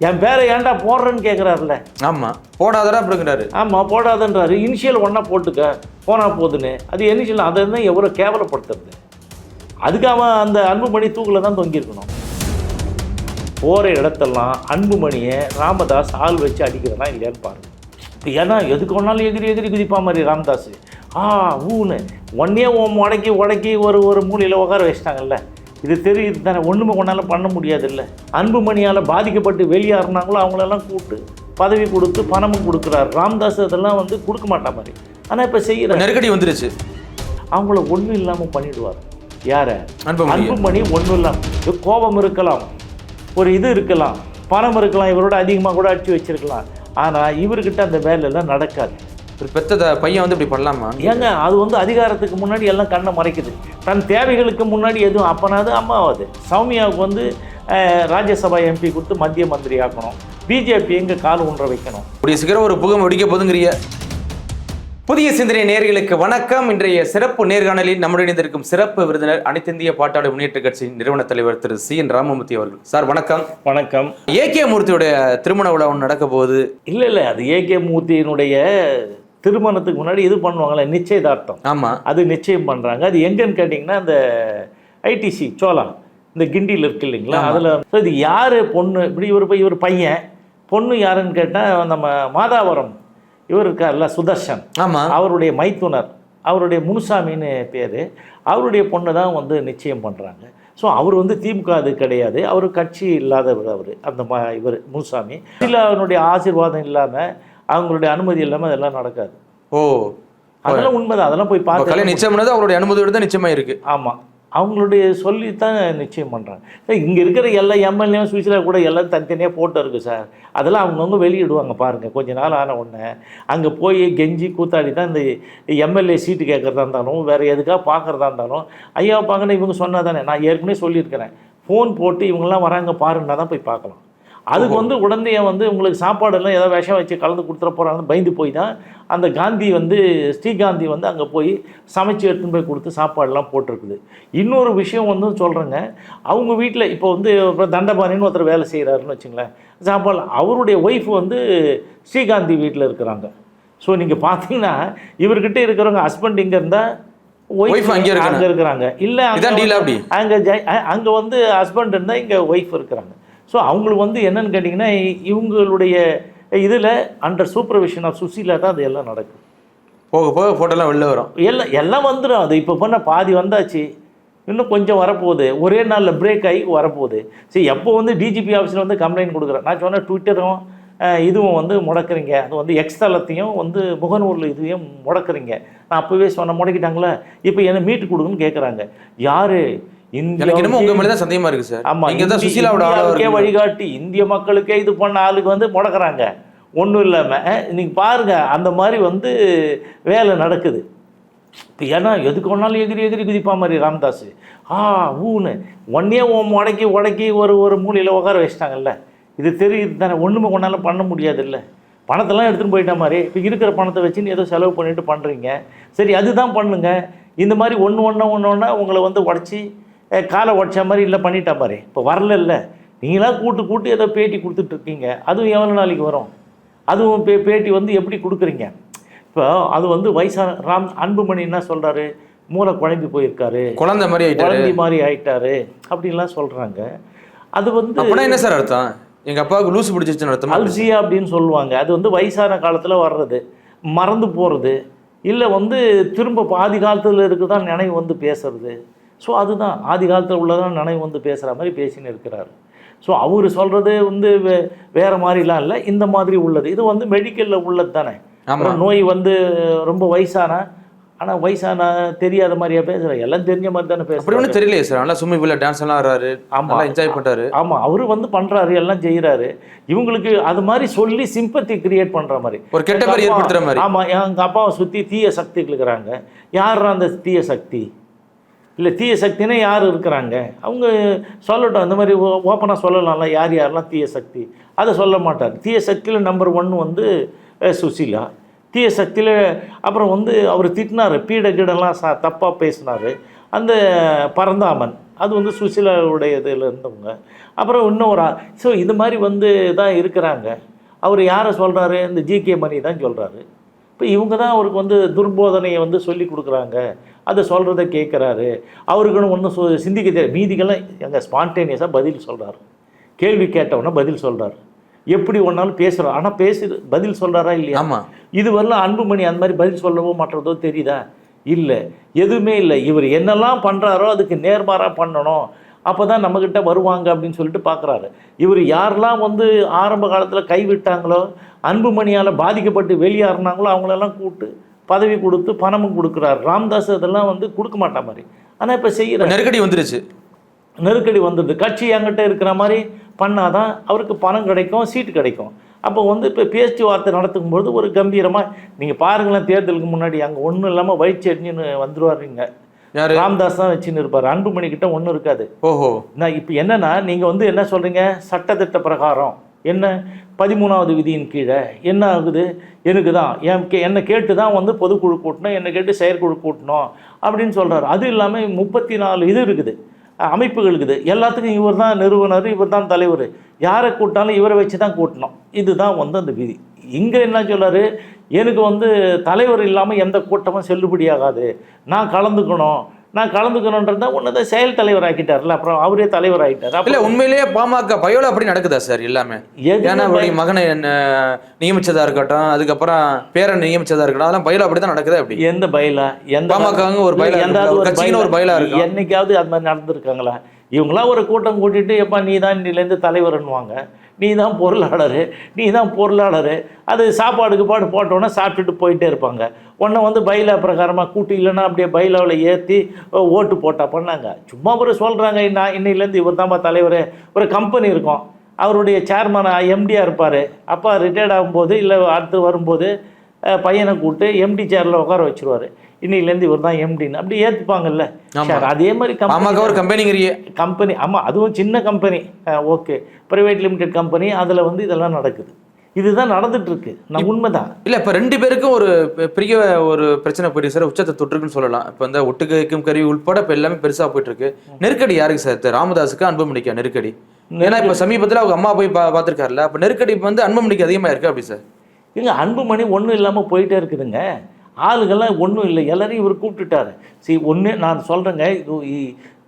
என் பேரை ஏன்டா போடுறேன்னு கேட்குறாருல ஆமா. போடாதடா அப்படிங்கிறாரு. ஆமாம் போடாதன்றாரு. இனிஷியல் ஒன்றா போட்டுக்க. போனா போதுன்னு. அது இனிஷியல் அதை தான் எவ்வளோ கேவலப்படுத்துறது? அதுக்கு அவன் அந்த அன்புமணி தூக்கில் தான் தொங்கியிருக்கணும் போகிற இடத்தெல்லாம் அன்புமணியை ராமதாஸ் ஆள் வச்சு அடிக்கிறனா இல்லையான்னு பாருங்க ஏன்னா எதுக்கு ஒன்றாலும் எகிரி எகிரி குதிப்பா மாதிரி ராமதாஸ். ஆ ஊன்னு. ஒன்னே உடக்கி உடக்கி ஒரு ஒரு மூலையில் உட்கார வச்சிட்டாங்கல்ல. இது தெரியுது தானே ஒன்றுமே ஒன்றாலும் பண்ண முடியாதுல்ல. அன்புமணியால் பாதிக்கப்பட்டு வெளியாறுனாங்களோ அவங்களெல்லாம் கூப்பிட்டு பதவி கொடுத்து பணமும் கொடுக்குறாரு. ராமதாஸ் அதெல்லாம் வந்து கொடுக்க மாட்டா மாதிரி. ஆனால் இப்போ செய்கிற நெருக்கடி வந்துருச்சு. அவங்கள ஒன்றும் இல்லாமல் பண்ணிடுவார். யாரை? அன்புமணி அன்புமணி ஒன்றும் இல்லாமல் கோபம் இருக்கலாம். ஒரு இது இருக்கலாம். பணம் இருக்கலாம். இவரோட அதிகமாக கூட அடிச்சு வச்சிருக்கலாம். ஆனால் இவர்கிட்ட அந்த வேலையெல்லாம் நடக்காது. ஒரு பெத்த பையன் வந்து இப்படி பண்ணலாமா? ஏங்க அது வந்து அதிகாரத்துக்கு முன்னாடி எல்லாம் கண்ணை மறைக்குது. தன் தேவைகளுக்கு முன்னாடி எதுவும் அப்பனாது அம்மாவாது. சௌமியாவுக்கு வந்து ராஜ்யசபா எம்பி கொடுத்து மத்திய மந்திரி ஆக்கணும். பிஜேபி எங்கே கால் ஊன்ற வைக்கணும். கூடிய சீக்கிரம் ஒரு புகம் வெடிக்க போதுங்கிறிய. புதிய சிந்தனை நேர்களுக்கு வணக்கம். இன்றைய சிறப்பு நேர்காணலில் நம்முடைய இணைந்திருக்கும் சிறப்பு விருந்தினர் அனைத்திந்திய பாட்டாளி முன்னேற்ற கட்சியின் நிறுவன தலைவர் திரு சி. என். ராமமூர்த்தி அவர்கள். சார் வணக்கம். வணக்கம். ஏகே மூர்த்தியுடைய திருமண விழா ஒன்று நடக்க போகுது. இல்லை இல்லை அது ஏகே மூர்த்தியினுடைய திருமணத்துக்கு முன்னாடி இது பண்ணுவாங்களே நிச்சயதார்த்தம். ஆமா. அது நிச்சயம் பண்ணுறாங்க அது எங்கன்னு கேட்டிங்கன்னா அந்த ஐடிசி சோலா இந்த கிண்டியில் இருக்கு இல்லைங்களா? அதில் ஸோ இது யார் பொண்ணு? இப்படி இவர் இவர் பையன். பொண்ணு யாருன்னு கேட்டால் நம்ம மாதாவரம். இவர் இருக்கார்ல சுதர்ஷன். ஆமா. அவருடைய மைத்துனர். அவருடைய முனுசாமின்னு பேர். அவருடைய பொண்ணு தான் வந்து நிச்சயம் பண்ணுறாங்க ஸோ அவர் வந்து திமுக அது கிடையாது. அவர் கட்சி இல்லாதவர் அவர். அந்த ம இவர் முனுசாமி. இல்லை அவனுடைய ஆசீர்வாதம் இல்லாமல் அவங்களுடைய அனுமதி இல்லாமல் அதெல்லாம் நடக்காது. ஓ அதெல்லாம் உண்மைதான். அதெல்லாம் போய் பார்த்து நிச்சயம் பண்ணது அவருடைய அனுமதியோட தான் நிச்சயமா இருக்கு. ஆமாம் அவங்களுடைய சொல்லி தான் நிச்சயம் பண்ணுறாங்க இங்கே இருக்கிற எல்லா எம்எல்ஏவும் சுவிட்சில் கூட எல்லாம் தனித்தனியாக ஃபோட்டோ இருக்குது சார். அதெல்லாம் அவங்கவுங்க வெளியிடுவாங்க பாருங்கள் கொஞ்ச நாள் ஆன உடனே அங்கே போய் கெஞ்சி கூத்தாடி தான் இந்த எம்எல்ஏ சீட்டு கேட்குறதா இருந்தாலும் வேறு எதுக்காக பார்க்குறதா இருந்தாலும் ஐயா பார்க்கணும் இவங்க சொன்னா தானே நான் ஏற்கனவே சொல்லியிருக்கிறேன். ஃபோன் போட்டு இவங்கெல்லாம் வராங்க பாருன்னா தான் போய் பார்க்கலாம். அதுக்கு வந்து உடனே வந்து உங்களுக்கு சாப்பாடெல்லாம் ஏதோ விஷம் வச்சு கலந்து கொடுத்துட போகிறாங்க பயந்து போய் தான் அந்த காந்தி வந்து ஸ்ரீகாந்தி வந்து அங்கே போய் சமைச்சு எடுத்துன்னு போய் கொடுத்து சாப்பாடெல்லாம் போட்டிருக்குது. இன்னொரு விஷயம் வந்து சொல்கிறேங்க அவங்க வீட்டில் இப்போ வந்து இப்போ தண்டபாணின்னு ஒருத்தர் வேலை செய்கிறாருன்னு வச்சுங்களேன். சாப்பாடு அவருடைய ஒய்ஃப் வந்து ஸ்ரீகாந்தி வீட்டில் இருக்கிறாங்க. ஸோ நீங்கள் பார்த்தீங்கன்னா இவர்கிட்ட இருக்கிறவங்க ஹஸ்பண்ட் இங்கே இருந்தால் Wife அங்கே. அங்கே இருக்கிறாங்க. இல்லை? அங்கே அங்கே வந்து ஹஸ்பண்ட் இருந்தால் இங்கே ஒய்ஃப் இருக்கிறாங்க. ஸோ அவங்களுக்கு வந்து என்னன்னு கேட்டிங்கன்னா இவங்களுடைய இதில் அண்டர் சூப்பர்விஷன் ஆஃப் சுசீலா தான் அது எல்லாம் நடக்கும். போக போக போட்டோலாம் வெளில வரும். எல்லாம் எல்லாம் வந்துடும் அது இப்போ பண்ண பாதி வந்தாச்சு. இன்னும் கொஞ்சம் வரப்போகுது. ஒரே நாளில் பிரேக் ஆகி வரப்போகுது. சரி எப்போ வந்து டிஜிபி ஆஃபீஸில் வந்து கம்ப்ளைண்ட் கொடுக்குறேன் நான் சொன்னேன் ட்விட்டரும் இதுவும் வந்து முடக்குறீங்க. அது வந்து எக்ஸ் தளத்தையும் வந்து முகநூல் இதையும் முடக்குறீங்க. நான் அப்போவே சொன்ன முடக்கிட்டாங்களே? இப்போ என்ன மீட்டு கொடுங்கன்னு கேட்குறாங்க யார்? எனக்கு என்னமோ உங்க மேல தான் சந்தேகமா இருக்கு சார். ஆமா தான் சுசீலாவோட இருக்கு வழிகாட்டி இந்திய மக்களுக்கே இது பண்ண ஆளுக்கு வந்து முடக்குறாங்க. ஒன்றும் இல்லாமல் நீங்க பாருங்க அந்த மாதிரி வந்து வேலை நடக்குது. இப்போ ஏன்னா எதுக்கு ஒன்றாலும் எகிரி எகிரி குதிப்பா மாதிரி ராமதாஸ். ஆ ஊன்னு. ஒன்னே உடக்கி உடக்கி ஒரு ஒரு மூலையில் உட்கார வச்சிட்டாங்கல்ல. இது தெரியுது தானே ஒன்றுமே ஒன்றாலும் பண்ண முடியாதுல்ல. பணத்தெல்லாம் எடுத்துகிட்டு போயிட்ட மாதிரி இப்போ இருக்கிற பணத்தை வச்சுன்னு ஏதோ செலவு பண்ணிட்டு பண்ணுறீங்க சரி அதுதான் பண்ணுங்க. இந்த மாதிரி ஒன்று ஒன்றா ஒன்று ஒன்றா உங்களை வந்து உடச்சி காலை உடச்ச மாதிரி இல்லை பண்ணிட்டா மாதிரி இப்போ வரல இல்லை நீங்களா கூட்டு கூட்டு ஏதோ பேட்டி கொடுத்துட்ருக்கீங்க அதுவும் எவ்வளோ நாளைக்கு வரும்? அதுவும் பே பேட்டி வந்து எப்படி கொடுக்குறீங்க? இப்போ அது வந்து வயசான ராம் அன்புமணி என்ன சொல்கிறாரு மூளை குழம்பி போயிருக்காரு. குழந்தை மாதிரி குழந்தை மாதிரி ஆயிட்டாரு. அப்படின்லாம் சொல்கிறாங்க அது வந்து என்ன சார் அர்த்தம்? எங்க அப்பாவுக்கு லூசு பிடிச்சிருச்சுன்னு அர்த்தமா? அல்சியா அப்படின்னு சொல்லுவாங்க. அது வந்து வயசான காலத்தில் வர்றது. மறந்து போகிறது இல்லை வந்து திரும்ப பாதி காலத்தில் இருக்குதான் நினைவு வந்து பேசுறது. ஸோ அதுதான். ஆதி காலத்தில் உள்ளதான் நினைவு வந்து பேசுகிற மாதிரி பேசின்னு இருக்கிறாரு. ஸோ அவர் சொல்கிறது வந்து வே வேறு மாதிரிலாம் இல்லை. இந்த மாதிரி உள்ளது. இது வந்து மெடிக்கலில் உள்ளது தானே. நோய் வந்து ரொம்ப வயசான ஆனால் வயசான தெரியாத மாதிரியா பேசுகிறேன் எல்லாம் தெரிஞ்ச மாதிரி தானே பேசுகிறேன் தெரியலையே சார். நல்லா ஸ்விம்மிங் பூல்ல டான்ஸ் எல்லாம் ஆடுறாரு. ஆமா. நல்லா என்ஜாய் பண்றாரு. ஆமாம் அவர் வந்து பண்ணுறாரு எல்லாம் செய்கிறாரு இவங்களுக்கு அது மாதிரி சொல்லி சிம்பத்தி கிரியேட் பண்ணுற மாதிரி. ஒரு கெட்ட பேர் ஏற்படுத்துற மாதிரி. ஆமாம் எங்கள் அப்பாவை சுற்றி தீய சக்திகள் இருக்கிறாங்க. யார் அந்த தீய சக்தி? இல்லை தீய சக்தினா யார் இருக்கிறாங்க? அவங்க சொல்லட்டும் இந்த மாதிரி ஓப்பனாக சொல்லலாம்ல யார் யாரெல்லாம் தீய சக்தி? அதை சொல்ல மாட்டார். தீய சக்தியில் நம்பர் ஒன் வந்து அஹ், சுசீலா. தீய சக்தியில் அப்புறம் வந்து அவர் திட்டினார் பீட கீடெல்லாம் சா தப்பாக பேசினார். அந்த பரந்தாமன் அது வந்து சுசிலாவுடைய இதில் இருந்தவங்க. அப்புறம் இன்னொரு ஸோ இது மாதிரி வந்து தான் இருக்கிறாங்க. அவர் யாரை சொல்கிறாரு இந்த ஜிகே மணி தான் சொல்கிறாரு இப்போ இவங்க தான் அவருக்கு வந்து துர்போதனையை வந்து சொல்லி கொடுக்குறாங்க. அதை சொல்கிறத கேட்குறாரு. அவருக்குன்னு ஒன்றும் சொ சிந்திக்க தெரியாது. மீதிக்கெல்லாம் எங்கள் ஸ்பான்டேனியஸாக பதில் சொல்கிறாரு கேள்வி கேட்டவொன்னே பதில் சொல்கிறாரு எப்படி ஒன்றாலும் பேசுகிறோம் ஆனால் பேசு பதில் சொல்கிறாரா இல்லையா? ஆமா. இது வரலாம் அன்புமணி அந்த மாதிரி பதில் சொல்லவோ மற்றதோ தெரியுதா? இல்லை. எதுவுமே இல்லை. இவர் என்னெல்லாம் பண்ணுறாரோ அதுக்கு நேர்மாறாக பண்ணணும். அப்போ தான் நம்மக்கிட்ட வருவாங்க அப்படின்னு சொல்லிட்டு பார்க்குறாரு இவர் யாரெல்லாம் வந்து ஆரம்ப காலத்தில் கைவிட்டாங்களோ அன்புமணியால் பாதிக்கப்பட்டு வெளியேறினாங்களோ அவங்களெல்லாம் கூப்பிட்டு பதவி கொடுத்து பணமும் கொடுக்குறாரு. ராம்தாஸ் அதெல்லாம் வந்து கொடுக்க மாட்டா மாதிரி. ஆனால் இப்போ செய்கிற நெருக்கடி வந்துருச்சு. நெருக்கடி வந்துடுது. கட்சி என்கிட்ட இருக்கிற மாதிரி பண்ணாதான் அவருக்கு பணம் கிடைக்கும் சீட்டு கிடைக்கும். அப்போ வந்து இப்போ பேச்சுவார்த்தை நடத்துக்கும்போது ஒரு கம்பீரமாக நீங்கள் பாருங்களேன் தேர்தலுக்கு முன்னாடி அங்கே ஒன்றும் இல்லாமல் வயிற்று வந்துருவாருங்க. யாரு? ராம்தாஸ் தான் வச்சுன்னு இருப்பார். அன்புமணி கிட்ட ஒன்றும் இருக்காது. ஓஹோ. நான் இப்போ என்னன்னா நீங்கள் வந்து என்ன சொல்கிறீங்க சட்டத்திட்ட பிரகாரம். என்ன? பதிமூணாவது விதியின் கீழே என்ன ஆகுது? எனக்கு தான் என் கே என்னை கேட்டு தான் வந்து பொதுக்குழு கூட்டணும் என்னை கேட்டு செயற்குழு கூட்டணும் அப்படின்னு சொல்கிறாரு அது இல்லாமல் முப்பத்தி நாலு இது இருக்குது. அமைப்புகள் இருக்குது. எல்லாத்துக்கும் இவர் தான் நிறுவனர் இவர் தான் தலைவர். யாரை கூட்டாலும் இவரை வச்சு தான் கூட்டணும். இதுதான் வந்து அந்த விதி. இங்கே என்ன சொல்கிறார் எனக்கு வந்து தலைவர் இல்லாமல் எந்த கூட்டமும் செல்லுபடியாகாது. நான் கலந்துக்கணும். நான் கலந்துக்கணுன்றத ஒன்று செயல் தலைவர் ஆக்கிட்டார்ல அப்புறம் அவரே தலைவர் ஆகிட்டார் இல்ல உண்மையிலேயே பாமக பயோல அப்படி நடக்குதா சார்? எல்லாமே ஏன்னா அவருடைய மகனை என்ன நியமிச்சதா இருக்கட்டும் அதுக்கப்புறம் பேரன் நியமிச்சதா இருக்கட்டும் அதெல்லாம் பயோல அப்படிதான் நடக்குது அப்படி எந்த பயிலா? எந்த பாமகங்க ஒரு பயிலா எந்த ஒரு பயிலா இருக்கும். என்னைக்காவது அது மாதிரி நடந்திருக்காங்களா? இவங்களாம் ஒரு கூட்டம் கூட்டிட்டு எப்பா நீ தான் இன்னிலேருந்து தலைவர்னுவாங்க நீ தான் பொருளாளர் நீ தான் பொருளாளர். அது சாப்பாடுக்கு பாடு போட்டோன்னே சாப்பிட்டுட்டு போயிட்டே இருப்பாங்க. உன்னை வந்து பைலா பிரகாரமாக கூட்டி இல்லைன்னா அப்படியே பைலாவில் ஏற்றி ஓட்டு போட்டால் பண்ணாங்க. சும்மா ஒரு சொல்கிறாங்க நான் இன்னையிலேருந்து இவர் தான்ப்பா தலைவர். ஒரு கம்பெனி இருக்கும். அவருடைய சேர்மன் எம்டியாக இருப்பார். அப்பா ரிட்டையர்ட் ஆகும்போது இல்லை அடுத்து வரும்போது பையனை கூப்பிட்டு எம்டி சேரில் உட்கார வச்சுருவார். இன்னையிலேருந்து இவர் தான் எம்டின்னு அப்படி ஏற்றுப்பாங்கல்ல. சார் அதே மாதிரி பாமக ஒரு கம்பெனிங்கிறிய கம்பெனி ஆமாம் அதுவும் சின்ன company okay private limited company அதில் வந்து இதெல்லாம் நடக்குது. இதுதான் நடந்துட்டு இருக்கு நான் உண்மைதான். இல்ல இப்ப ரெண்டு பேருக்கும் ஒரு பெரிய ஒரு பிரச்சனை போயிட்டு சார். உச்சத்தை தொற்றுக்குன்னு சொல்லலாம். இப்ப இந்த ஒட்டுக்கைக்கும் கருவி உட்பட இப்ப எல்லாமே பெருசா போயிட்டு இருக்கு நெருக்கடி யாருக்கு சார்? ராமதாஸுக்கு அன்புமணிக்கா நெருக்கடி. ஏன்னா இப்ப சமீபத்துல அவங்க அம்மா போய் பா பார்த்திருக்காருல்ல. அப்ப நெருக்கடி இப்ப வந்து அன்புமணிக்கு அதிகமா இருக்கு அப்படி சார்? ஏங்க அன்புமணி ஒன்றும் இல்லாமல் போயிட்டே இருக்குதுங்க. ஆளுகள்லாம் ஒன்றும் இல்லை. எல்லாரையும் இவர் கூப்பிட்டுட்டாரு. சரி ஒன்று நான் சொல்கிறேங்க இது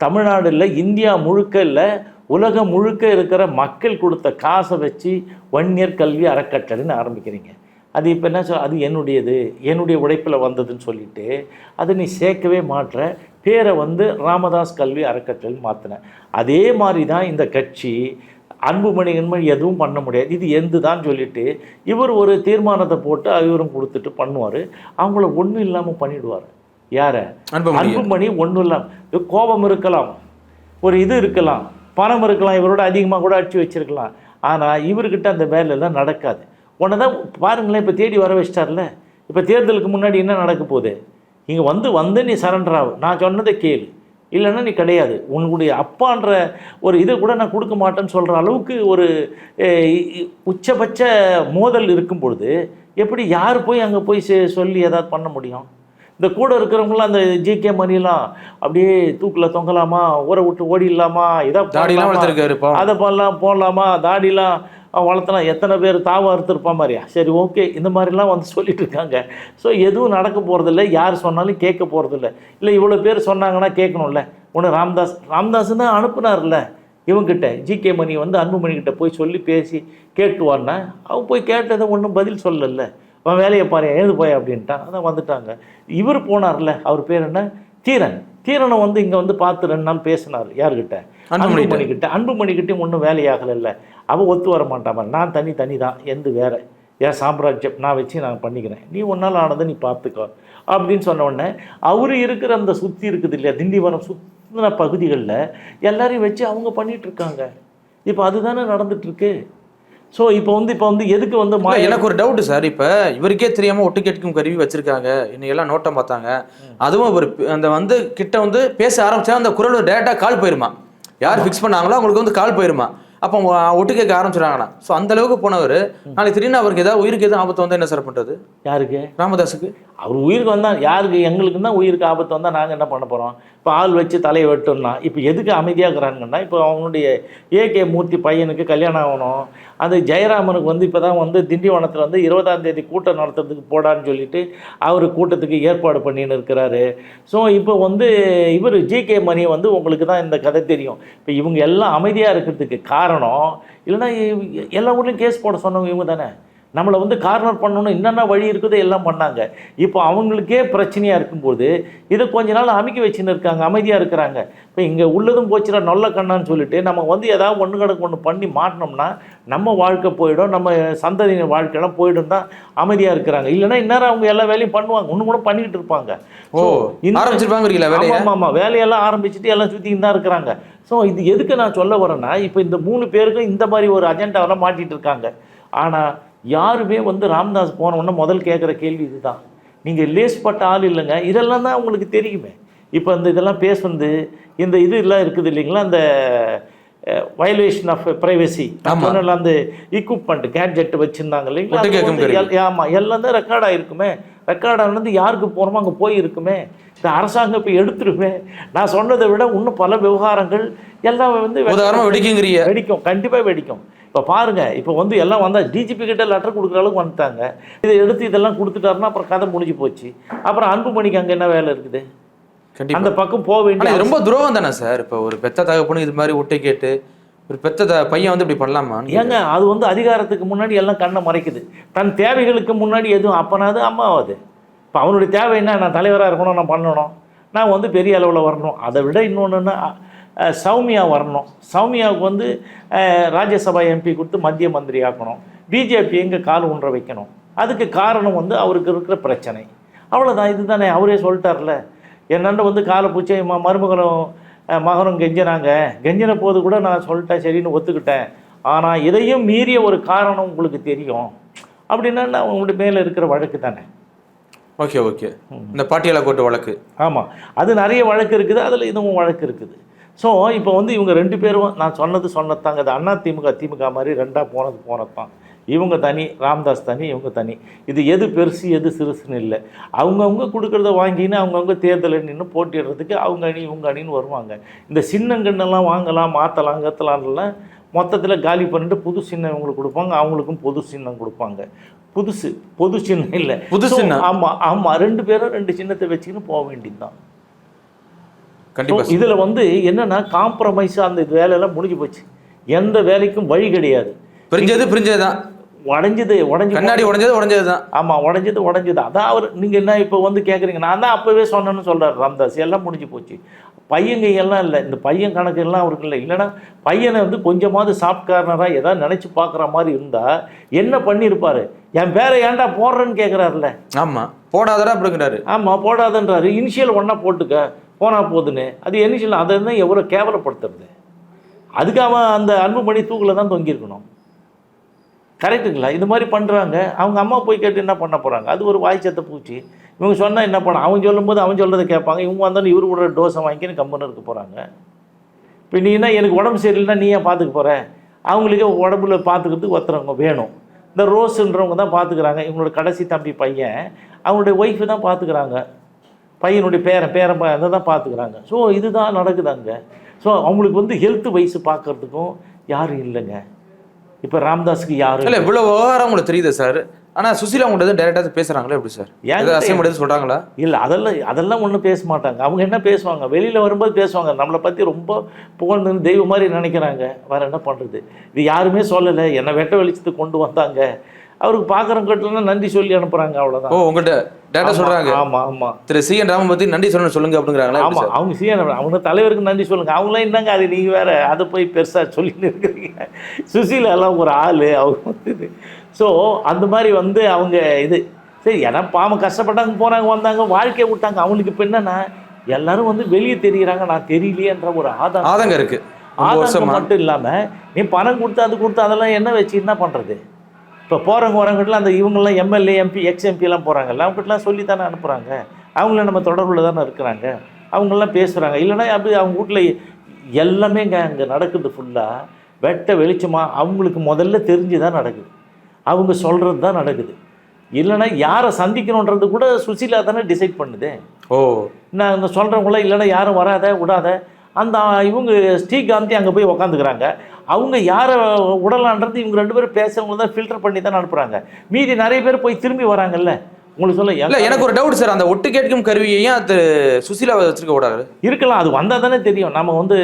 தமிழ்நாடு இல்லை இந்தியா முழுக்க இல்லை உலகம் முழுக்க இருக்கிற மக்கள் கொடுத்த காசை வச்சு வன்னியர் கல்வி அறக்கட்டளைன்னு ஆரம்பிக்கிறீங்க. அது இப்போ என்ன சொல் அது என்னுடையது? என்னுடைய உழைப்பில் வந்ததுன்னு சொல்லிட்டு அதை நீ சேர்க்கவே மாற்ற பேரை வந்து ராமதாஸ் கல்வி அறக்கட்டளைன்னு மாற்றினேன் அதே மாதிரி தான் இந்த கட்சி அன்புமணி இன்மணி எதுவும் பண்ண முடியாது. இது எந்து தான் சொல்லிட்டு இவர் ஒரு தீர்மானத்தை போட்டு இவரும் கொடுத்துட்டு பண்ணுவார். அவங்கள ஒன்றும் இல்லாமல் பண்ணிடுவார். யாரை? அன்புமணி ஒன்றும் இல்லாமல் கோபம் இருக்கலாம் ஒரு இது இருக்கலாம் பணம் இருக்கலாம் இவரோட அதிகமாக கூட அடிச்சு வச்சிருக்கலாம். ஆனால் இவர்கிட்ட அந்த வேலையெல்லாம் நடக்காது. உடனே தான் பாருங்களேன் இப்போ தேடி வர வச்சிட்டார்ல. இப்போ தேர்தலுக்கு முன்னாடி என்ன நடக்க போகுது? இங்கே வந்து வந்து நீ சரண்டர் ஆகு. நான் சொன்னதை கேளு. இல்லைன்னா நீ கிடையாது. உன்னுடைய அப்பான்ற ஒரு இதை கூட நான் கொடுக்க மாட்டேன்னு சொல்கிற அளவுக்கு ஒரு உச்சபட்ச மோதல் இருக்கும் பொழுது எப்படி யார் போய் அங்கே போய் செ- சொல்லி ஏதாவது பண்ண முடியும்? இந்த கூட இருக்கிறவங்களாம் அந்த ஜிகே மணிலாம் அப்படியே தூக்கில் தொங்கலாமா ஊரை விட்டு ஓடிடலாமா இதை இப்போ அதை பண்ணலாம் போடலாமா தாடிலாம் வளர்த்தனா எத்தனை பேர் தாவ அறுத்துருப்பான் மாதிரியா? சரி ஓகே இந்த மாதிரிலாம் வந்து சொல்லிட்டு இருக்காங்க. ஸோ எதுவும் நடக்க போகிறதில்ல யார் சொன்னாலும் கேட்க போகிறதில்ல இல்லை இவ்வளோ பேர் சொன்னாங்கன்னா கேட்கணும்ல. ஒன்று ராம்தாஸ் ராம்தாஸ் தான் அனுப்புனார்ல இவங்கிட்ட. ஜிகே மணி வந்து அன்புமணிக்கிட்ட போய் சொல்லி பேசி கேட்டுவான்னா அவன் போய் கேட்டதை ஒன்றும் பதில் சொல்லல. அவன் வேலையை பாரு எழுது போய் அப்படின்ட்டான். அதான் வந்துட்டாங்க. இவர் போனார்ல. அவர் பேர் என்ன? தீரன். தீரனை வந்து இங்கே வந்து பார்த்து ரெண்டு நாள் பேசினார். யார்கிட்ட? அன்புமணிகிட்ட. அன்புமணி கிட்ட அன்புமணி கிட்டயும் ஒன்றும் வேலையாகலைல்ல. அவள் ஒத்து வர மாட்டாம நான் தனி தனி தான் எந்த வேற. என் சாம்ராஜ்யம் நான் வச்சு நான் பண்ணிக்கிறேன். நீ ஒன்றால் ஆனதை நீ பார்த்துக்கோ. அப்படின்னு சொன்ன உடனே அவர் இருக்கிற அந்த சுற்றி இருக்குது இல்லையா திண்டிவனம் சுற்றின பகுதிகளில் எல்லாரையும் வச்சு அவங்க பண்ணிட்டு இருக்காங்க இப்போ அதுதானே நடந்துட்டு இருக்கு ஸோ இப்போ வந்து இப்போ வந்து எதுக்கு வந்து எனக்கு ஒரு டவுட் சார் இப்ப இவருக்கே தெரியாம ஒட்டு கேட்கும் கருவி வச்சிருக்காங்க. இன்னைக்கு எல்லாம் நோட்டம் பார்த்தாங்க. அதுவும் ஒரு அந்த வந்து கிட்ட வந்து பேச ஆரம்பிச்சா அந்த குரல் டேரக்டா கால் போயிருமா? யார் ஃபிக்ஸ் பண்ணாங்களோ அவங்களுக்கு வந்து கால் போயிருமா? அப்போ ஒட்டு கேட்க ஆரம்பிச்சிடாங்கண்ணா ஸோ அந்த அளவுக்கு போனவர் நாளைக்கு திடீர்னு அவருக்கு ஏதாவது உயிருக்கு எதுவும் ஆபத்து வந்தா என்ன சார் பண்றது? யாருக்கு? ராமதாஸுக்கு. அவர் உயிருக்கு வந்தால் யாருக்கு? எங்களுக்கு தான் உயிருக்கு ஆபத்து வந்தால் நாங்கள் என்ன பண்ண போகிறோம் இப்போ ஆள் வச்சு தலையை வெட்டோம்னா இப்போ எதுக்கு அமைதியாக இருக்கிறாங்கன்னா இப்போ அவனுடைய ஏகே மூர்த்தி பையனுக்கு கல்யாணம் ஆகணும். அந்த ஜெயராமனுக்கு வந்து இப்போ தான் வந்து திண்டிவனத்தில் வந்து இருபதாம் தேதி கூட்டம் நடத்துறதுக்கு போடான்னு சொல்லிட்டு அவர் கூட்டத்துக்கு ஏற்பாடு பண்ணின்னு இருக்கிறாரு. ஸோ இப்போ வந்து இவர் ஜிகே மணி வந்து உங்களுக்கு தான் இந்த கதை தெரியும். இப்போ இவங்க எல்லாம் அமைதியாக இருக்கிறதுக்கு காரணம் இல்லைன்னா எல்லா ஊர்லேயும் கேஸ் போட சொன்னவங்க இவங்க தானே? நம்மளை வந்து கார்னர் பண்ணணும் என்னென்ன வழி இருக்குதோ எல்லாம் பண்ணாங்க. இப்போ அவங்களுக்கே பிரச்சனையாக இருக்கும்போது இதை கொஞ்ச நாள் அமைக்கி வச்சுன்னு இருக்காங்க அமைதியாக இருக்கிறாங்க. இப்போ இங்கே உள்ளதும் போச்சுடா நொல்ல கண்ணான்னு சொல்லிட்டு நம்ம வந்து ஏதாவது ஒன்று கிடக்கு ஒன்று பண்ணி மாட்டினோம்னா நம்ம வாழ்க்கை போயிடும் நம்ம சந்ததியின் வாழ்க்கையெல்லாம் போயிடும் தான் அமைதியாக இருக்கிறாங்க. இல்லைன்னா இந்நேரம் அவங்க எல்லா வேலையும் பண்ணுவாங்க ஒன்று கூட பண்ணிக்கிட்டு இருப்பாங்க. ஓ வேலையை? ஆமாம் ஆமாம் வேலையெல்லாம் ஆரம்பிச்சுட்டு எல்லாம் சுற்றின்னு தான் இருக்கிறாங்க. ஸோ இது எதுக்கு நான் சொல்ல வரேன்னா இப்போ இந்த மூணு பேருக்கும் இந்த மாதிரி ஒரு அஜெண்டாவெல்லாம் மாட்டிட்டு இருக்காங்க. ஆனால் யாருமே வந்து ராம்தாஸ் போன உடனே முதல் கேட்குற கேள்வி இதுதான். நீங்கள் லேஸ்பட்ட ஆள் இல்லைங்க. இதெல்லாம் தான் உங்களுக்கு தெரியுமே. இப்போ இந்த இதெல்லாம் பேசுனது இந்த இது எல்லாம் இருக்குது இல்லைங்களா? அந்த வயலேஷன் ஆஃப் ப்ரைவசி. அந்த equipment கேட்ஜெட் வச்சுருந்தாங்க இல்லைங்களா? ஒட்டு அது கேட்கும் வந்து கருவி. எல்- ஆமா எல்லாம் தான் ரெக்கார்ட் ஆயிருக்குமே. ரெக்கார்ட் ஆனது யாருக்கு போகிறோமோ அங்கே போய் இருக்குமே இந்த அரசாங்கம் இப்போ எடுத்துருமே. நான் சொன்னதை விட இன்னும் பல விவகாரங்கள் எல்லாம் வந்து வெ- உதாரணமா வெடிக்குங்கிறீங்க. வெடிக்கும். கண்டிப்பாக வெடிக்கும். இப்போ பாருங்க இப்போ வந்து எல்லாம் வந்தால் டிஜிபி கிட்ட லெட்டர் கொடுக்குற அளவுக்கு வந்துட்டாங்க. இதை எடுத்து இதெல்லாம் கொடுத்துட்டாருன்னா அப்புறம் கதை முடிஞ்சு போச்சு. அப்புறம் அன்புமணிக்கு அங்கே என்ன வேலை இருக்குது? அந்த பக்கம் போக வேண்டிய ரொம்ப துரோகம் தானே சார்? இப்போ ஒரு பெத்த தகப்பனு இது மாதிரி ஒட்டை கேட்டு ஒரு பெத்த பையன் வந்து இப்படி பண்ணலாமா ஏங்க அது வந்து அதிகாரத்துக்கு முன்னாடி எல்லாம் கண்ணை மறைக்குது. தன் தேவைகளுக்கு முன்னாடி எதுவும் அப்பனாது அம்மாவாது இப்போ அவனுடைய தேவை என்ன? நான் தலைவராக இருக்கணும் நான் பண்ணணும். நான் வந்து பெரிய அளவில் வரணும். அதை விட இன்னொன்றுன்னா சௌமியா வரணும். சௌமியாவுக்கு வந்து ராஜ்யசபா எம்பி கொடுத்து மத்திய மந்திரி ஆக்கணும். பிஜேபி எங்கே கால் ஊன்ற வைக்கணும். அதுக்கு காரணம் வந்து அவருக்கு இருக்கிற பிரச்சனை. அவ்வளோதான் இதுதானே. அவரே சொல்லிட்டார்ல. என்னண்ட வந்து காலை பூச்சி மருமகனும் மகனும் கெஞ்சினாங்க. கெஞ்சின போது கூட நான் சொல்லிட்டேன் சரின்னு ஒத்துக்கிட்டேன். ஆனால் இதையும் மீறிய ஒரு காரணம் உங்களுக்கு தெரியும். அப்படின்னா நான் உங்களுடைய மேலே இருக்கிற வழக்கு தானே. Okay okay. இந்த பாட்டியாலா கோட்டு வழக்கு. ஆமாம் அது நிறைய வழக்கு இருக்குது. அதில் இதுவும் வழக்கு இருக்குது. ஸோ இப்போ வந்து இவங்க ரெண்டு பேரும் நான் சொன்னது சொன்னதாங்க அது அண்ணா திமுக திமுக மாதிரி ரெண்டாக போனது போனது தான் இவங்க தனி ராம்தாஸ் தனி இவங்க தனி. இது எது பெருசு எது சிறுசுன்னு இல்லை. அவங்கவுங்க கொடுக்குறத வாங்கின்னு அவங்கவுங்க தேர்தலில் நின்று போட்டிடுறதுக்கு அவங்க அணி இவங்க அணின்னு வருவாங்க. இந்த சின்னங்கண்ணெல்லாம் வாங்கலாம் மாற்றலாம் கத்தலாம்லாம் மொத்தத்தில் காலி பண்ணிட்டு புது சின்னம் இவங்களுக்கு கொடுப்பாங்க. அவங்களுக்கும் பொது சின்னம் கொடுப்பாங்க. புதுசு பொது சின்னம் இல்லை. புது சின்னம்? ஆமாம் ஆமாம் ரெண்டு பேரும் ரெண்டு சின்னத்தை வச்சுக்கின்னு போக வேண்டியது தான் கண்டிப்பா ஸோ இதில் வந்து என்னன்னா காம்ப்ரமைஸ் அந்த வேலையெல்லாம் முடிஞ்சு போச்சு. எந்த வேலைக்கும் வழி கிடையாது. பிரிஞ்சது பிரிஞ்சதுதான். உடஞ்சது உடஞ்சி கண்ணாடி உடைஞ்சது உடைஞ்சதுதான். ஆமாம் உடஞ்சது உடஞ்சது. அதான் அவர் நீங்கள் என்ன இப்போ வந்து கேட்குறீங்க நான் தான் அப்போவே சொன்னேன்னு சொல்கிறார் ராம்தாஸ். எல்லாம் முடிஞ்சு போச்சு. பையங்க எல்லாம் இல்லை. இந்த பையன் கணக்கு எல்லாம் அவருக்கு இல்லை. இல்லைன்னா பையனை வந்து கொஞ்சமாவது சாஃப்ட் கார்னராக ஏதாவது நினச்சி பார்க்குற மாதிரி இருந்தால் என்ன பண்ணியிருப்பாரு என் பேரை ஏன்டா போடுறேன்னு கேட்குறாருல ஆமா. போடாதடா அப்படிங்கிறாரு. ஆமாம் போடாதன்றாரு. இனிஷியல் ஒன்றா போட்டுக்க. போனால் போதுன்னு. அது இனிஷியல் அதை தான் எவ்வளோ கேவலப்படுத்துறது? அதுக்கு அவன் அந்த அன்புமணி தூக்கில் தான் தொங்கியிருக்கணும். கரெக்டுங்களா இது மாதிரி பண்ணுறாங்க அவங்க அம்மா போய் கேட்டு என்ன பண்ண போகிறாங்க அது ஒரு வாய்ச்சத்தை பூச்சி. இவங்க சொன்னால் என்ன பண்ண? அவன் சொல்லும்போது அவன் சொல்கிறத கேட்பாங்க. இவங்க வந்தாலும் இவரு கூட டோஸை வாங்கின்னு கம்பெனி இருக்க போகிறாங்க இப்போ நீ என்ன எனக்கு உடம்பு சரியில்லைன்னா நீ ஏன் பார்த்துக்க போகிற அவங்களுக்கே உடம்புல பார்த்துக்கிறதுக்கு ஒருத்தரவங்க வேணும். இந்த ரோஸுன்றவங்க தான் பார்த்துக்கிறாங்க. இவங்களோட கடைசி தம்பி பையன். அவங்களுடைய ஒய்ஃபு தான் பார்த்துக்கிறாங்க. பையனுடைய பேரன் பேரன் அதை தான் பார்த்துக்கிறாங்க ஸோ இதுதான் நடக்குது அங்கே. ஸோ அவங்களுக்கு வந்து ஹெல்த் வைஸ் பார்க்கறதுக்கும் யாரும் இல்லைங்க. இப்போ ராம்தாஸுக்கு யாரும் இல்ல இவ்வளவு விவகாரம் உங்களுக்கு தெரியுது சார் ஆனா சுசிலா உங்கள்ட்ட எதுவும் டைரக்டா பேசுறாங்களா எப்படி சார் ஏன் எடுத்து சொல்றாங்களா? இல்லை அதெல்லாம் அதெல்லாம் ஒன்றும் பேச மாட்டாங்க. அவங்க என்ன பேசுவாங்க? வெளியில் வரும்போது பேசுவாங்க. நம்மளை பற்றி ரொம்ப புகழ்ந்து தெய்வம் மாதிரி நினைக்கிறாங்க. வேறு என்ன பண்ணுறது இது யாருமே சொல்லலை. என்னை வெட்ட வெளிச்சத்துக்கு கொண்டு வந்தாங்க. அவருக்கு பார்க்குறவங்க கிட்டலாம் நன்றி சொல்லி அனுப்புகிறாங்க ஓ அவ்வளோதான் உங்கள்கிட்ட டேரக்டா சொல்றாங்க? ஆமாம் ஆமாம் திரு சி என் ராமன் பத்தி நன்றி சொல்லணும் சொல்லுங்க அப்படிங்கிறாங்களா? எப்படி ஆமாம் அவங்க சீன அவங்க தலைவருக்கு நன்றி சொல்லுங்க. அவங்களாம் என்னங்க அது? நீங்கள் வேற அதை போய் பெருசாக சொல்லின்னு இருக்கிறீங்க. சுசீலா எல்லாம் ஒரு ஆள் அவங்க வந்து. ஸோ அந்த மாதிரி வந்து அவங்க இது. சரி ஏன்னா பாவம் கஷ்டப்பட்டாங்க போனாங்க வந்தாங்க வாழ்க்கையை விட்டாங்க. அவங்களுக்கு இப்போ என்னன்னா எல்லாரும் வந்து வெளியே தெரியுறாங்க. நான் தெரியலையேன்ற ஒரு ஆதாரம் ஆதங்கம் இருக்கு. ரொம்ப ஆதாங்கம் மட்டும் இல்லாமல் நீ பணம் கொடுத்து அது கொடுத்து அதெல்லாம் என்ன வச்சு என்ன பண்ணுறது இப்போ போகிறவங்க வரவங்ககிட்டலாம் அந்த இவங்கெல்லாம் எம்எல்ஏ எம்பி எக்ஸ் எம்பிலாம் போகிறாங்கல்ல அவங்ககிட்டலாம் சொல்லி தானே அனுப்புகிறாங்க அவங்கள நம்ம தொடர்பில் தானே இருக்கிறாங்க. அவங்கெல்லாம் பேசுகிறாங்க இல்லைன்னா அப்படி அவங்க வீட்டில் எல்லாமேங்க அங்கே நடக்குது ஃபுல்லாக வெட்ட வெளிச்சமாக அவங்களுக்கு முதல்ல தெரிஞ்சு தான் நடக்குது. அவங்க சொல்கிறது தான் நடக்குது. இல்லைன்னா யாரை சந்திக்கணுன்றது கூட சுசீலா தானே டிசைட் பண்ணுது. ஓ. நான் சொல்கிறவங்கள இல்லைன்னா யாரும் வராத விடாத. அந்த இவங்க ஸ்ரீகாந்தி அங்கே போய் உக்காந்துக்கிறாங்க. அவங்க யாரை விடலான்றது இவங்க ரெண்டு பேரும் பேசுறவங்க தான் ஃபில்டர் பண்ணி தான் அனுப்புகிறாங்க மீதி நிறைய பேர் போய் திரும்பி வராங்கல்ல? உங்களுக்கு சொல்ல இல்ல எனக்கு ஒரு டவுட் சார் அந்த ஒட்டு கேட்கும் கருவியை ஏன் அது சுசீலாவை வச்சிருக்க கூடாது. இருக்கலாம் அது வந்தால் தானே தெரியும். நம்ம வந்து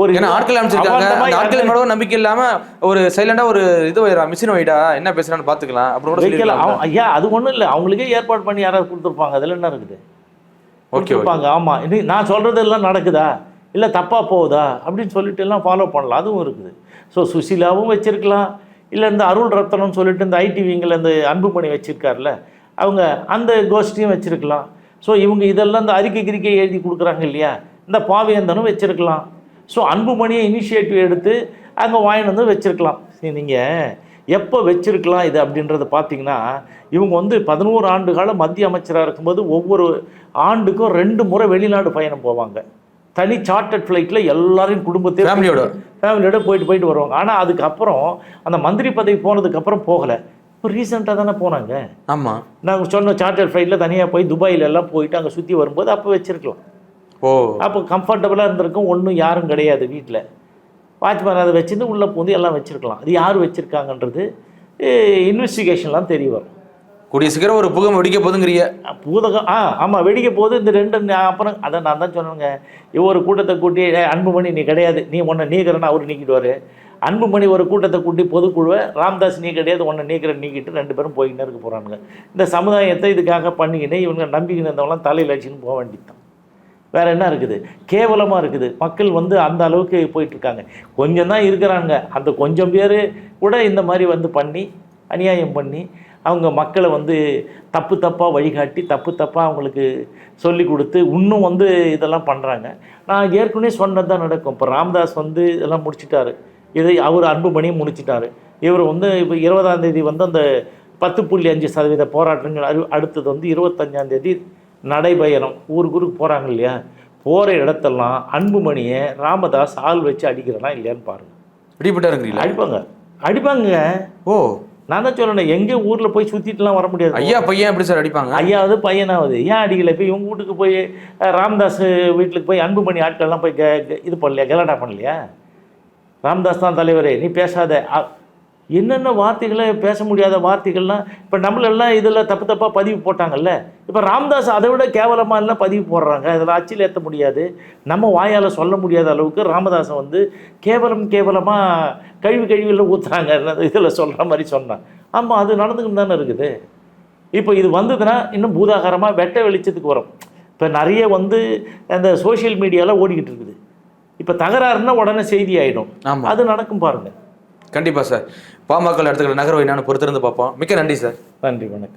ஒரு ஏன்னா ஆட்கள் அமைச்சிருக்காங்க ஆட்கள் மேல நம்பிக்கை இல்லாம ஒரு சைலண்டா ஒரு இது வைடா மிஷின் வைடா என்ன பேசுறான்னு பாத்துக்கலாம். அப்புறம் ஐயா அது ஒன்றும் இல்லை. அவங்களுக்கே ஏற்பாடு பண்ணி யாராவது கொடுத்துருப்பாங்க. அதில் என்ன இருக்குது? ஓகே ஆமாம் இது நான் சொல்கிறது எல்லாம் நடக்குதா? இல்லை தப்பாக போகுதா? அப்படின்னு சொல்லிட்டு எல்லாம் ஃபாலோ பண்ணலாம். அதுவும் இருக்குது. ஸோ சுசிலாவும் வச்சுருக்கலாம். இல்லை இந்த அருள் ரத்தனம்னு சொல்லிட்டு இந்த ஐடி விங்கில் இந்த அன்புமணி வச்சுருக்கார்ல அவங்க அந்த கோஷ்டியும் வச்சுருக்கலாம். ஸோ இவங்க இதெல்லாம் இந்த அறிக்கை கிரிக்கை எழுதி கொடுக்குறாங்க இல்லையா? இந்த பாவேந்தனும் வச்சுருக்கலாம். ஸோ அன்புமணியை இனிஷியேட்டிவ் எடுத்து அங்கே வாங்கிட்டு வந்து வச்சுருக்கலாம். சரி நீங்கள் எப்போ வச்சுருக்கலாம் இது அப்படின்றத பார்த்தீங்கன்னா இவங்க வந்து பதினோரு ஆண்டு காலம் மத்திய அமைச்சராக இருக்கும்போது ஒவ்வொரு ஆண்டுக்கும் ரெண்டு முறை வெளிநாடு பயணம் போவாங்க. தனி சார்ட்டர்ட் ஃப்ளைட்டில் எல்லாரையும் குடும்பத்தையும் ஃபேமிலியோட ஃபேமிலியோட போயிட்டு போயிட்டு வருவாங்க. ஆனால் அதுக்கப்புறம் அந்த மந்திரி பதவி போனதுக்கப்புறம் போகலை. இப்போ ரீசெண்டாக தானே போனாங்க. ஆமா. நாங்கள் சொன்ன சார்ட்டர் ஃப்ளைட்டில் தனியாக போய் துபாயில எல்லாம் போயிட்டு அங்கே சுற்றி வரும்போது அப்போ வச்சிருக்கலாம். ஓ. அப்போ கம்ஃபர்டபுளாக இருந்திருக்கும். ஒன்றும் யாரும் கிடையாது வீட்டில் வாட்ச்மேன் அதை வச்சுருந்து உள்ளே பூந்து எல்லாம் வச்சுருக்கலாம். அது யார் வச்சுருக்காங்கன்றது இன்வெஸ்டிகேஷன்லாம் தெரிய வரும். கூடிய சீக்கிரம் ஒரு புகம் வெடிக்க போதுங்கிறிய பூதகம் ஆ ஆமாம் வெடிக்க போது இந்த ரெண்டு நா- அப்புறம் அதை நான் தான் சொன்னேங்க ஒரு கூட்டத்தை கூட்டி அன்புமணி நீ கிடையாது. நீ உன்னை நீக்கிறன்னு அவர் நீக்கிடுவார். அன்புமணி ஒரு கூட்டத்தை கூட்டி பொதுக்குழுவை ராம்தாஸ் நீ கிடையாது உன்னை நீக்கிற நீக்கிட்டு ரெண்டு பேரும் போய்கிட்டே இருக்க போகிறானுங்க இந்த சமுதாயத்தை இதுக்காக பண்ணிக்கின்னு இவங்க நம்பிக்கின்னு இருந்தவங்களாம் தலையில் வச்சுன்னு போக வேண்டியதுதான். வேறு என்ன இருக்குது? கேவலமாக இருக்குது. மக்கள் வந்து அந்த அளவுக்கு போயிட்டுருக்காங்க. கொஞ்சம் தான் இருக்கிறாங்க அந்த கொஞ்சம் பேர் கூட இந்த மாதிரி வந்து பண்ணி அநியாயம் பண்ணி அவங்க மக்களை வந்து தப்பு தப்பாக வழிகாட்டி தப்பு தப்பாக அவங்களுக்கு சொல்லி கொடுத்து இன்னும் வந்து இதெல்லாம் பண்ணுறாங்க நான் ஏற்கனவே சொன்னது தான் நடக்கும். இப்போ ராம்தாஸ் வந்து இதெல்லாம் முடிச்சிட்டாரு. இதை அவர் அன்புமணியும் முடிச்சிட்டாரு. இவர் வந்து இப்போ இருபதாம் தேதி வந்து அந்த பத்து புள்ளி அஞ்சு சதவீத போராட்டங்கள் அறி அடுத்தது வந்து இருபத்தஞ்சாம் தேதி நடைபயணம். ஊருக்கு ஊருக்கு போகிறாங்க இல்லையா? போகிற இடத்தெல்லாம் அன்புமணியை ராமதாஸ் ஆள் வச்சு அடிக்கிறனா இல்லையான்னு பாருங்க. பிடிபட்டாருங்கிறீங்களா அடிப்பாங்க. அடிப்பாங்க ஓ. நான் தான் சொல்லணும் எங்கே ஊரில் போய் சுற்றிட்டுலாம் வர முடியாது. ஐயா பையன் எப்படி சார் அடிப்பாங்க? ஐயாவது பையனாவது ஏன் அடிக்கல? இப்போ இவங்க வீட்டுக்கு போய் ராமதாஸ் வீட்டுக்கு போய் அன்புமணி ஆட்கள்லாம் போய் இது பண்ணலையா? கலாட்டா பண்ணலையா? ராமதாஸ் தான் தலைவரே நீ பேசாத. என்னென்ன வார்த்தைகளை பேச முடியாத வார்த்தைகள்லாம் இப்போ நம்மளெல்லாம் இதில் தப்பு தப்பாக பதிவு போட்டாங்கல்ல இப்போ ராமதாஸ் அதை விட கேவலமாக எல்லாம் பதிவு போடுறாங்க. அதில் அச்சில் ஏற்ற முடியாது. நம்ம வாயால் சொல்ல முடியாத அளவுக்கு ராமதாஸை வந்து கேவலம் கேவலமாக கழுவி கழுவியில் ஊற்றுறாங்க இதில் சொல்கிற மாதிரி சொன்னான். ஆமாம் அது நடந்துக்கிட்டு தானே இருக்குது. இப்போ இது வந்ததுன்னா இன்னும் பூதாகரமாக வெட்ட வெளிச்சத்துக்கு வரும். இப்போ நிறைய வந்து அந்த சோஷியல் மீடியாவில் ஓடிக்கிட்டு இருக்குது. இப்போ தகராறுன்னா உடனே செய்தி ஆகிடும் அது நடக்கும் பாருங்க. கண்டிப்பா சார். பாமக எடுத்துக்கிற நகர்வை நான் பொறுத்திருந்து பார்ப்போம். மிக்க நன்றி சார். நன்றி வணக்கம்.